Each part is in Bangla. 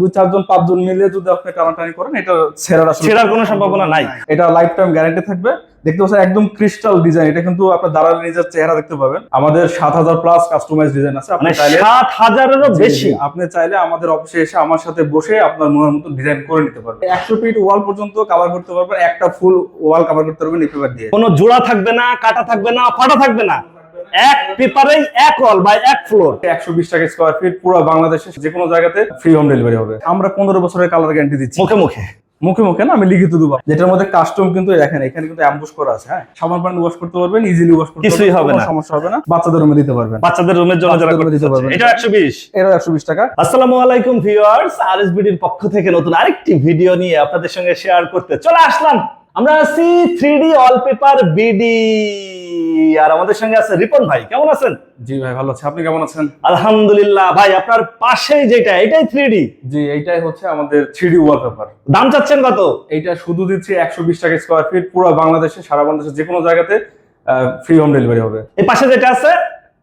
দুই চারজন পাঁচজন মিলে যদি আপনি টানাটানি করেন এটা ছেঁড়ার আসলে ছেঁড়ার কোনো সম্ভাবনা নাই। এটা লাইফ টাইম গ্যারান্টি থাকবে। দেখতে পাচ্ছেন একদম ক্রিস্টাল ডিজাইন এটা কিন্তু আপনার দাঁড়ালে নিজের চেহারা দেখতে পাবেন। আমাদের সাত হাজার প্লাস কাস্টমাইজ ডিজাইন আছে। আপনি চাইলে সাত হাজারেরও বেশি। আপনি চাইলে আমাদের অফিসে এসে আমার সাথে বসে আপনার মনের মতো ডিজাইন করে নিতে পারবেন। একশো ফিট ওয়াল পর্যন্ত কভার করতে পারবেন একটা ফুল ওয়াল কভার করতে পারবেন এই পেপার দিয়ে। কোনো জোড়া থাকবে না কাটা থাকবে না ফাটা থাকবে না। এক পেপারেই এক ওয়াল বা এক ফ্লোর। একশো বিশ টাকা স্কোয়ার ফিট পুরো বাংলাদেশে যে কোনো জায়গাতে ফ্রি হোম ডেলিভারি হবে। আমরা পনেরো বছরের কালার গ্যারান্টি দিচ্ছি। মুখে মুখে। মুখে মুখে না আমি লিখিত দেবো যেটার মধ্যে কাস্টম কিন্তু দেখেন এখানে কিন্তু অ্যাম্বুশ করা আছে হ্যাঁ? সাবান পানি ওয়াশ করতে পারবেন ইজিলি ওয়াশ করতে কিছুই হবে না। সমস্যা হবে না। বাচ্চাদের রুমে দিতে পারবেন। বাচ্চাদের রুমের জন্য যারা করতে দিতে পারবেন। এটা একশো বিশ। এরও একশো বিশ টাকা। আসসালামু আলাইকুম ভিউয়ার্স আরএসবিডির পক্ষ থেকে নতুন আরেকটি ভিডিও নিয়ে আপনাদের সঙ্গে শেয়ার করতে চলে আসলাম। আমরা আছি থ্রি ডি অলপেপার বিডি আর আমাদের সঙ্গে আছে রিপন ভাই কেমন আছেন? জি ভাই ভালো আছে। আপনি কেমন আছেন? আলহামদুলিল্লাহ ভাই আপনার পাশেই যেটা এটাই থ্রি ডি জি এইটাই হচ্ছে আমাদের থ্রি ডি ওয়ালপেপার দাম চাচ্ছেন কত? এইটা শুধু দিচ্ছি একশো বিশ টাকা স্কোয়ার ফিট পুরো বাংলাদেশে সারা বাংলাদেশে যে কোনো জায়গাতে ফ্রি হোম ডেলিভারি হবে। এই পাশে যেটা আছে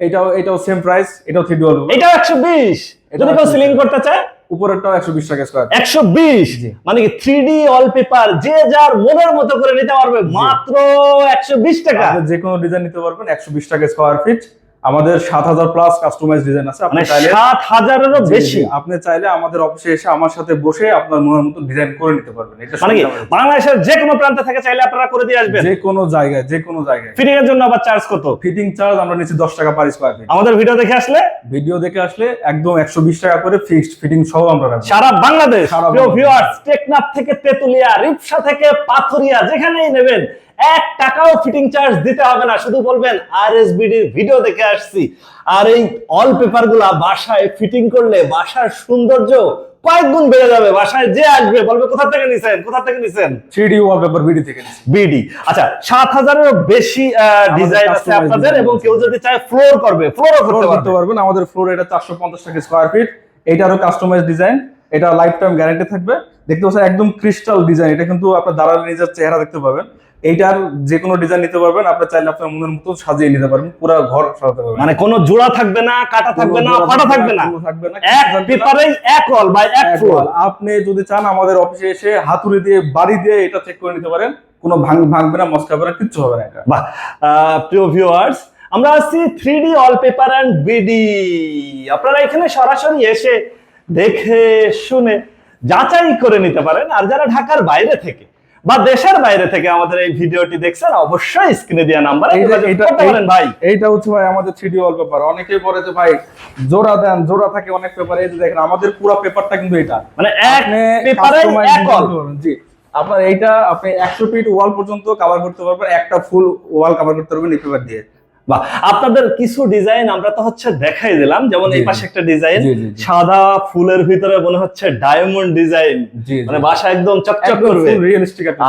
এটাও এটাও সেম প্রাইস এটাও থ্রি ডুয়াল এটাও একশো বিশ। যদি কেউ সিলিং করতে চায়? উপরেরটাও একশো বিশ টাকা স্কোয়ার একশো বিশ। মানে কি থ্রি ডি অলপেপার যে যার মনের মতো করে নিতে পারবে মাত্র একশো বিশ টাকা। যে কোনো ডিজাইন নিতে পারবেন একশো বিশ টাকা স্কোয়ার ফিট আমাদের সাত হাজার প্লাস কাস্টমাইজ ডিজাইন আছে। আপনি মানে চাইলে সাত হাজারেরও বেশি। আপনি চাইলে আমাদের অফিসে এসে আমার সাথে বসে আপনার মনের মতো ডিজাইন করে নিতে পারবেন। এটা মানে কি? বাংলাদেশের যে কোনো প্রান্তে থেকে চাইলে আপনারা করে দিয়ে আসবেন? যে কোনো জায়গায় যে কোনো জায়গায়। ফিটিং এর জন্য আবার চার্জ কত? ফিটিং চার্জ আমরা নিচ্ছি দশ টাকা পার স্কোয়ার ফিট আমাদের ভিডিও দেখে আসলে? ভিডিও দেখে আসলে একদম একশো বিশ টাকা করে ফিক্সড ফিটিং সহ আমরা রাখব সারা বাংলাদেশ সারা প্রিয়। ভিউয়ার্স টেকনাফ থেকে তেতুলিয়া রিপসা থেকে পাথুরিয়া যেখানেই নেবেন এক টাকাও ফিটিং চার্জ দিতে হবে না। শুধু বলবেন আরএসবিডি ভিডিও দেখে আসছি। আর এই অল পেপারগুলা বাসায় ফিটিং করলে বাসার সৌন্দর্য কয়েক গুণ বেড়ে যাবে। বাসায় যে আসবে বলবে কোথা থেকে নিছেন? কোথা থেকে নিছেন? থ্রি ডি ওয়ালপেপার ভিডি থেকে বিডি আচ্ছা সাত হাজারেরও বেশি ডিজাইন আছে আপনাদের এবং কেউ যদি চায় ফ্লোর করবে ফ্লোরও ফ্লোর করতে করতে পারবেন। আমাদের ফ্লোর এটা চারশো পঞ্চাশ টাকা স্কোয়ার ফিট এটারও কাস্টমাইজ ডিজাইন এটা লাইফ টাইম গ্যারান্টি থাকবে। দেখতে পাচ্ছেন একদম ক্রিস্টাল ডিজাইন এটা কিন্তু আপনার দাঁড়ালে নিজের চেহারা দেখতে পাবেন। এইটার যে কোনো ডিজাইন নিতে পারবেন আপনি চাইলে আপনার মনের মতো সাজিয়ে নিতে পারবেন পুরো ঘর সাজাতে পারবেন। মানে কোনো জোড়া থাকবে না কাটা থাকবে না ফাটা থাকবে না থাকবে না। এক। পেপারেই এক ওয়াল বা এক ফ্লোর আপনি যদি চান আমাদের অফিসে এসে হাতুড়ি দিয়ে বাড়ি দিয়ে এটা চেক করে নিতে পারেন কোনো ভাঙ ভাঙবে না মস্কাবে না কিচ্ছু হবে না এটা। বাহ। প্রিয় ভিউয়ার্স আমরা আসছি three D wallpaper and BD আপনারা এখানে সরাসরি এসে দেখে শুনে যাচাই করে নিতে পারেন আর যারা ঢাকার বাইরে থেকে বা দেশের বাইরে থেকে আমাদের এই ভিডিওটি দেখছেন অবশ্যই স্ক্রিনে দেওয়া নাম্বার বলেন ভাই। এইটা হচ্ছে ভাই আমাদের থ্রিডি ওয়াল পেপার অনেকেই বলে যে ভাই জোড়া দেন জোড়া থাকে অনেক পেপার এই যে দেখেন আমাদের পুরো পেপারটা কিন্তু এটা। মানে এক পেপারে এক পারবেন। জি। আপনার এইটা আপনি একশো ফিট ওয়াল পর্যন্ত কভার করতে পারবেন একটা ফুল ওয়াল কভার করতে পারবেন এই পেপার দিয়ে। বা আপনাদের কিছু ডিজাইন আমরা তো হচ্ছে দেখাই দিলাম। যেমন এই পাশে একটা ডিজাইন। সাদা ফুলের ভিতরে মনে হচ্ছে ডায়মন্ড ডিজাইন মানে বাসা একদম চকচক করবে।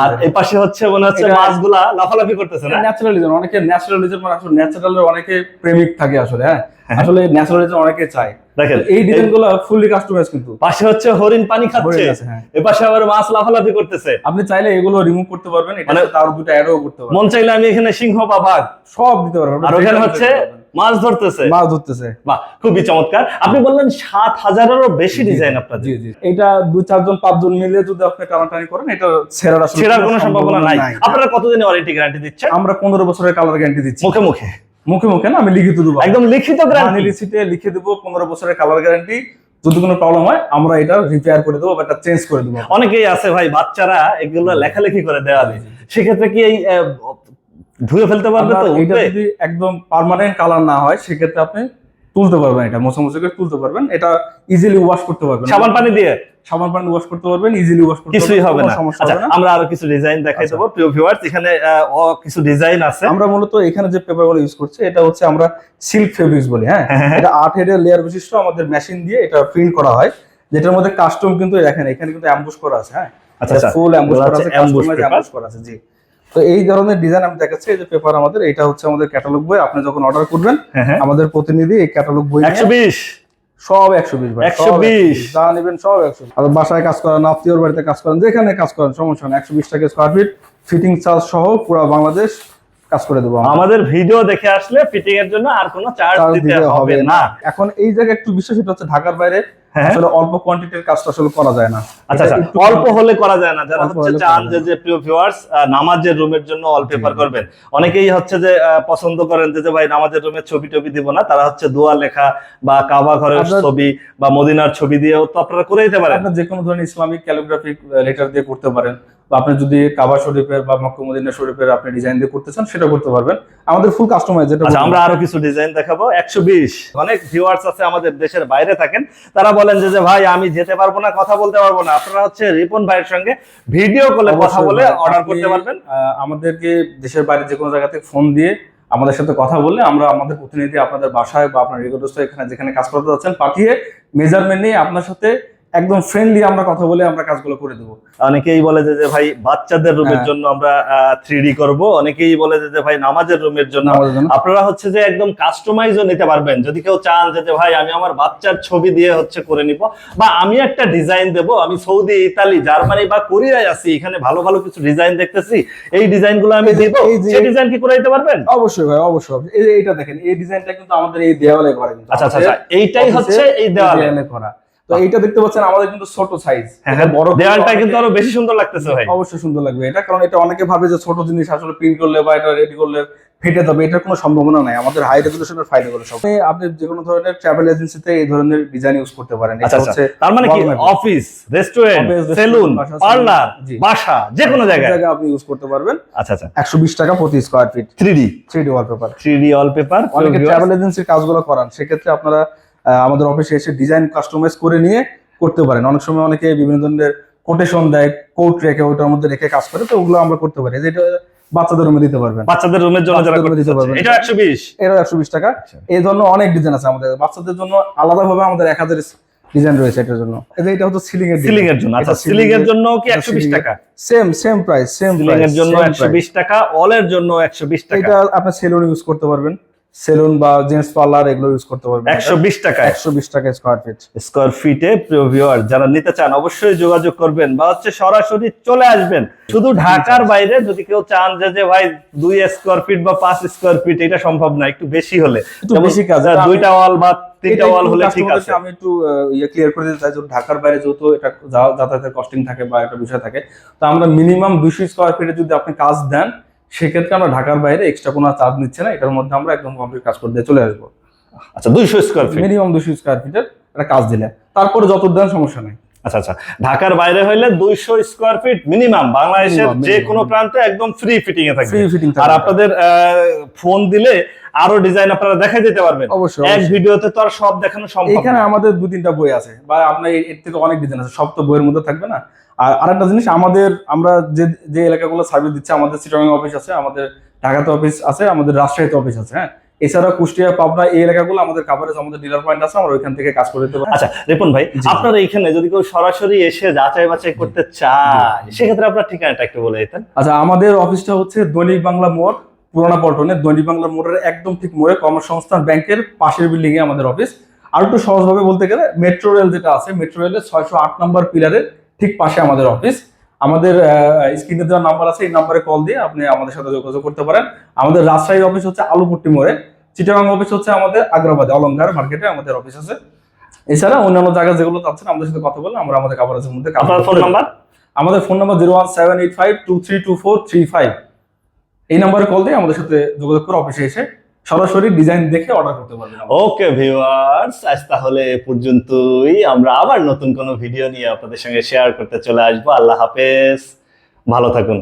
আর এই পাশে হচ্ছে মনে হচ্ছে মাছগুলা লাফালাফি করতেছে না? ন্যাচারালিজম অনেকে ন্যাচারালিজম মানে আসলে ন্যাচারালের অনেকে প্রেমিক থাকে আসলে হ্যাঁ? আসলে ন্যাচারালিজম অনেকে চায়। দেখেন এই ডিজাইনগুলো ফুললি কাস্টমাইজ কিন্তু। পাশে হচ্ছে হরিণ পানি খাচ্ছে। হ্যাঁ। পাশে আবার মাছ লাফালাফি করতেছে। আপনি চাইলে এগুলো রিমুভ করতে পারবেন এটা মানে- তার দুটো অ্যাডও করতে পারবেন। মন চাইলে আমি এখানে সিংহ বা বাঘ সব দিতে পারবেন আর ওখানে হচ্ছে মাছ ধরতেছে। মাছ ধরতেছে। বাহ খুবই চমৎকার। আপনি বললেন সাত হাজারেরও বেশি ডিজাইন আপনার জি জি। এটা দুই চারজন পাঁচজন মিলে যদি আপনি টানাটানি করেন এটা ছেড়ার আসলে কোনো সম্ভাবনা নাই। আপনারা কতদিন ওয়ারেন্টি গ্যারান্টি দিচ্ছেন? আমরা পনেরো বছরের কালার গ্যারান্টি দিচ্ছি। মুখে মুখে। মুখে মুখে না আমি লিখিত দেবো। একদম লিখিত গ্যারান্টি লিখিতে লিখে দেবো পনেরো বছরের কালার গ্যারান্টি যদি কোনো প্রবলেম হয় আমরা এটা রিপেয়ার করে দেবো বা এটা চেঞ্জ করে দেবো। অনেকেই আছে ভাই বাচ্চারা এগুলো লেখালেখি করে দেওয়ালে সেক্ষেত্রে কি এই ধুয়ে ফেলতে পারবে তো? এটা যদি একদম পার্মানেন্ট কালার না হয় সেক্ষেত্রে আপনি তুলতে পারবেন এটা মোছামুছি করে তুলতে পারবেন। এটা ইজিলি ওয়াশ করতে পারবেন। সাবান পানি দিয়ে? সাবান পানি ওয়াশ করতে পারবেন ইজিলি ওয়াশ করতে কিছুই হবে না। আচ্ছা আমরা আরও কিছু ডিজাইন দেখাই আচ্ছা। দেবো। প্রিয় ভিউয়ার্স এখানে কিছু ডিজাইন আছে। আমরা মূলত এখানে যে পেপারগুলো ইউজ করছি এটা হচ্ছে আমরা সিল্ক ফেব্রিক্স বলি হ্যাঁ? হ্যাঁ, হ্যাঁ। এটা আট হেডের লেয়ার বিশিষ্ট আমাদের মেশিন দিয়ে এটা প্রিন্ট করা হয়। যেটার মধ্যে কাস্টম কিন্তু দেখেন এখানে কিন্তু অ্যাম্বুশ করা আছে হ্যাঁ? আচ্ছা, আচ্ছা। ফুল অ্যাম্বুশ করা আছে কাস্টমাইজ অ্যাম্বুশ করা আছে জি। তো এই ধরনের ডিজাইন আমি দেখাচ্ছি এই যে পেপার আমাদের এটা হচ্ছে আমাদের ক্যাটালগ বই। আপনি যখন অর্ডার করবেন হ্যাঁ। আমাদের প্রতিনিধি এই ক্যাটালগ বই নিয়ে একশো বিশ সব একশো বিশ। ভাই 120 যা নেবেন সব একশো আর বাসায় কাজ করেন আত্মীয়র বাড়িতে কাজ করেন যেখানে কাজ করেন সমস্যা নেই একশো বিশ টাকা স্কোয়ার ফিট ফিটিং চার্জ সহ পুরো বাংলাদেশ কাজ করে দেবো আমাদের ভিডিও দেখে আসলে ফিটিং এর জন্য আর কোনো চার্জ দিতে হবে না। এখন এই জায়গায় একটু বিশেষ হচ্ছে ঢাকার বাইরে হ্যাঁ। আসলে অল্প কোয়ান্টিটির কাজটা আসলে করা যায় না। আচ্ছা আচ্ছা। অল্প হলে করা যায় না। যারা হচ্ছে চান যে যে প্রিয় ভিউয়ার্স নামাজের রুমের জন্য ওয়ালপেপার করবেন। অনেকেই হচ্ছে যে পছন্দ করেন যে যে ভাই নামাজের রুমের ছবি টবি দিব না। তারা হচ্ছে দোয়া লেখা বা কাবা ঘরের ছবি বা মদিনার ছবি দিয়েও তো আপনারা করে দিতে পারেন। আপনার যে কোনো ধরনের ইসলামিক ক্যালিগ্রাফিক লেটার দিয়ে করতে পারেন। বা আপনি যদি কাবা শরীফের বা মক্কা মদিনা শরীফের আপনি ডিজাইন দিয়ে করতে চান সেটা করতে পারবেন। আমাদের ফুল কাস্টমাইজ যেটা আচ্ছা আমরা আরও কিছু ডিজাইন দেখাবো। একশো বিশ। অনেক ভিউয়ার্স আছে আমাদের দেশের বাইরে থাকেন। তারা বলেন যে যে ভাই আমি যেতে পারব না কথা বলতে পারব না। আপনারা হচ্ছে রিপন ভাইয়ের সঙ্গে ভিডিও কলে কথা বলে অর্ডার করতে পারবেন। আমাদেরকে দেশের বাইরে যে কোনো জায়গা থেকে ফোন দিয়ে আমাদের সাথে কথা বললে আমরা আমাদের প্রতিনিধি আপনাদের বাসায় বা আপনার রেকর্ডস্থ এখানে যেখানে কাজ করতে যাচ্ছেন পাঠিয়ে মেজারমেন্ট নিয়ে আপনার সাথে একদম ফ্রেন্ডলি আমরা কথা বলে আমরা কাজগুলো করে দেবো। অনেকেই বলে যে যে ভাই বাচ্চাদের রুমের হ্যাঁ। জন্য আমরা থ্রি করব। অনেকেই বলে যে ভাই নামাজের রুমের জন্য। আপনারা হচ্ছে যে একদম কাস্টমাইজও নিতে পারবেন। যদি কেউ চান যে ভাই আমি আমার বাচ্চার ছবি দিয়ে হচ্ছে করে নিব বা আমি একটা ডিজাইন দেব। আমি সৌদি ইতালি জার্মানি বা কোরিয়ায় আছি এখানে ভালো ভালো কিছু ডিজাইন দেখতেছি। এই ডিজাইনগুলো আমি দিব। সেই ডিজাইন কি করে দিতে পারবেন? অবশ্যই ভাই অবশ্যই এইটা দেখেন এই ডিজাইনটা কিন্তু আমাদের এই দেওয়ালে করা কিন্তু আচ্ছা আচ্ছা আচ্ছা, এইটাই হচ্ছে এই দেওয়ালে। করা। তো এইটা দেখতে পাচ্ছেন আমাদের কিন্তু ছোট সাইজ হ্যাঁ হ্যাঁ বড় দেওয়ালটা কিন্তু আরও বেশি সুন্দর লাগতেছে ভাই। অবশ্যই সুন্দর লাগবে এটা কারণ এটা অনেকে ভাবে যে ছোট জিনিস আসলে প্রিন্ট করলে বা এটা রেডি করলে ফেটে যাবে এটার কোনো সম্ভাবনা নাই। আমাদের হাই রেজলিউশনের ফাইল করে সব। আপনি- যে কোনো ধরনের ট্রাভেল এজেন্সিতে এই ধরনের ডিজাইন ইউজ করতে পারেন। এটা আচ্ছা আচ্ছা। হচ্ছে তার মানে কি? অফিস রেস্টুরেন্ট সেলুন পার্লার বাসা যে কোনো জায়গায়। জায়গায় আপনি ইউজ করতে পারবেন। আচ্ছা আচ্ছা। একশো বিশ টাকা প্রতি square feet three D three D wallpaper three D wallpaper অনেকে ট্রাভেল এজেন্সির কাজগুলো করান সেক্ষেত্রে আপনারা আমাদের অফিসে এসে ডিজাইন কাস্টমাইজ করে নিয়ে করতে পারেন। অনেক সময় অনেকে বিভিন্ন ধরনের কোটেশন দেয় কোট রেখে ওটার মধ্যে রেখে কাজ করে তো ওগুলো আমরা করতে পারি। যেটা বাচ্চাদের রুমে দিতে পারবেন। বাচ্চাদের রুমের জন্য যারা করতে দিতে পারবেন। এটা একশো বিশ। এরও একশো বিশ টাকা। এই ধরনের অনেক ডিজাইন আছে আমাদের। বাচ্চাদের জন্য আলাদাভাবে আমাদের এক হাজার ডিজাইন রয়েছে এটার জন্য। এটা হচ্ছে সিলিং এর সিলিং এর জন্য। আচ্ছা সিলিং এর জন্য কি এটা একশো বিশ ceiling এর- টাকা? Same same price same ceiling এর জন্য একশো বিশ টাকা অল এর জন্য একশো বিশ টাকা। এটা আপনি সেলুন ইউজ করতে পারবেন। সেলুন বা জেন্টস পার্লার এগুলো ইউজ করতে পারবেন। একশো বিশ টাকা একশো বিশ টাকা স্কোয়ার ফিট স্কোয়ার ফিটে প্রিয় ভিউয়ার যারা নিতে চান অবশ্যই যোগাযোগ করবেন বা হচ্ছে সরাসরি চলে আসবেন। শুধু ঢাকার বাইরে যদি কেউ চান যে যে ভাই দুই স্কোয়ার ফিট বা পাঁচ স্কোয়ার ফিট এটা সম্ভব না একটু বেশি হলে। বেশি কাজ, এটা দুইটা ওয়াল বা তিনটা ওয়াল হলে ঠিক আছে। আমি একটু ইয়ে ক্লিয়ার করে দিতে চাই ঢাকার বাইরে যেহেতু এটা যাতায়াতের কস্টিং থাকে বা একটা বিষয় থাকে। তো আমরা মিনিমাম দুইশো স্কোয়ার ফিটে যদি আপনি কাজ দেন সেক্ষেত্রে আমরা ঢাকার বাইরে এক্সট্রা কোনো চার্জ নিচ্ছে না এটার মধ্যে আমরা একদম কমপ্লিট কাজ করে দিয়ে চলে আসব। আচ্ছা দুইশো স্কোয়ার ফিট মিনিমাম দুইশো স্কোয়ার ফিটের একটা কাজ দিলে। তারপরে যত দেন সমস্যা নেই। আচ্ছা আচ্ছা ঢাকার বাইরে হইলে দুইশো স্কোয়ার ফিট মিনিমাম বাংলাদেশের যে কোনো প্রান্তে একদম ফ্রি ফিটিং এ থাকবে। আর আপনাদের ফোন দিলে আরও ডিজাইন আপনারা দেখাই দিতে পারবেন। অবশ্যই এক। ভিডিওতে তো আর সব দেখানো সম্ভব এখানে আমাদের দু তিনটা বই আছে বা আপনার এর থেকে অনেক ডিজাইন আছে সব তো বইয়ের মধ্যে থাকবে না? আর আরেকটা জিনিস আমাদের আমরা যে যে এলাকাগুলো সার্ভিস দিচ্ছে আমাদের চিটাগাং অফিস আছে আমাদের ঢাকাতে অফিস আছে আমাদের রাজশাহীতে অফিস আছে হ্যাঁ? এছাড়া কুষ্টিয়া পাবনা এই এলাকাগুলো আমাদের কাভারেজ আমাদের ডিলার পয়েন্ট আছে আমরা ওইখান থেকে কাজ করে দিতে আচ্ছা রিপন ভাই। আপনার এইখানে যদি কেউ সরাসরি এসে যাচাই বাছাই করতে চায় সেক্ষেত্রে আপনার ঠিকানাটা একটু বলে দিতেন। আচ্ছা আমাদের অফিসটা হচ্ছে দৈনিক বাংলা মোড় পুরানা পল্টনে দৈনিক বাংলা মোড়ের একদম ঠিক মোড়ে কর্মসংস্থান ব্যাংকের পাশের বিল্ডিং এ আমাদের অফিস আর একটু সহজভাবে বলতে গেলে মেট্রো রেল যেটা আছে মেট্রো রেলের ছয়শো আট নম্বর পিলারের ঠিক পাশে আমাদের অফিস আমাদের স্ক্রিনে দেওয়া নাম্বার আছে এই নাম্বারে কল দিয়ে আপনি আমাদের সাথে যোগাযোগ করতে পারেন। আমাদের রাজশাহীর অফিস হচ্ছে আলুপট্টি মোড়ে। চিটাগাং অফিস হচ্ছে আমাদের আগ্রাবাদে অলঙ্কার মার্কেটে আমাদের অফিস আছে। এছাড়া অন্যান্য জায়গা যেগুলো চাচ্ছেন আমাদের সাথে কথা বলে আমরা আমাদের কাভারেজের মধ্যে আপনার ফোন নাম্বার আমাদের phone number zero one seven eight five two three two four three five এই নাম্বারে কল দিয়ে আমাদের সাথে যোগাযোগ করে অফিসে এসে সরাসরি ডিজাইন দেখে অর্ডার করতে পারবেন ওকে ভিউয়ার্স আজ তাহলে এ পর্যন্তই। আমরা আবার নতুন কোনো ভিডিও নিয়ে আপনাদের সঙ্গে শেয়ার করতে চলে আসব। আল্লাহ হাফেজ। ভালো থাকুন।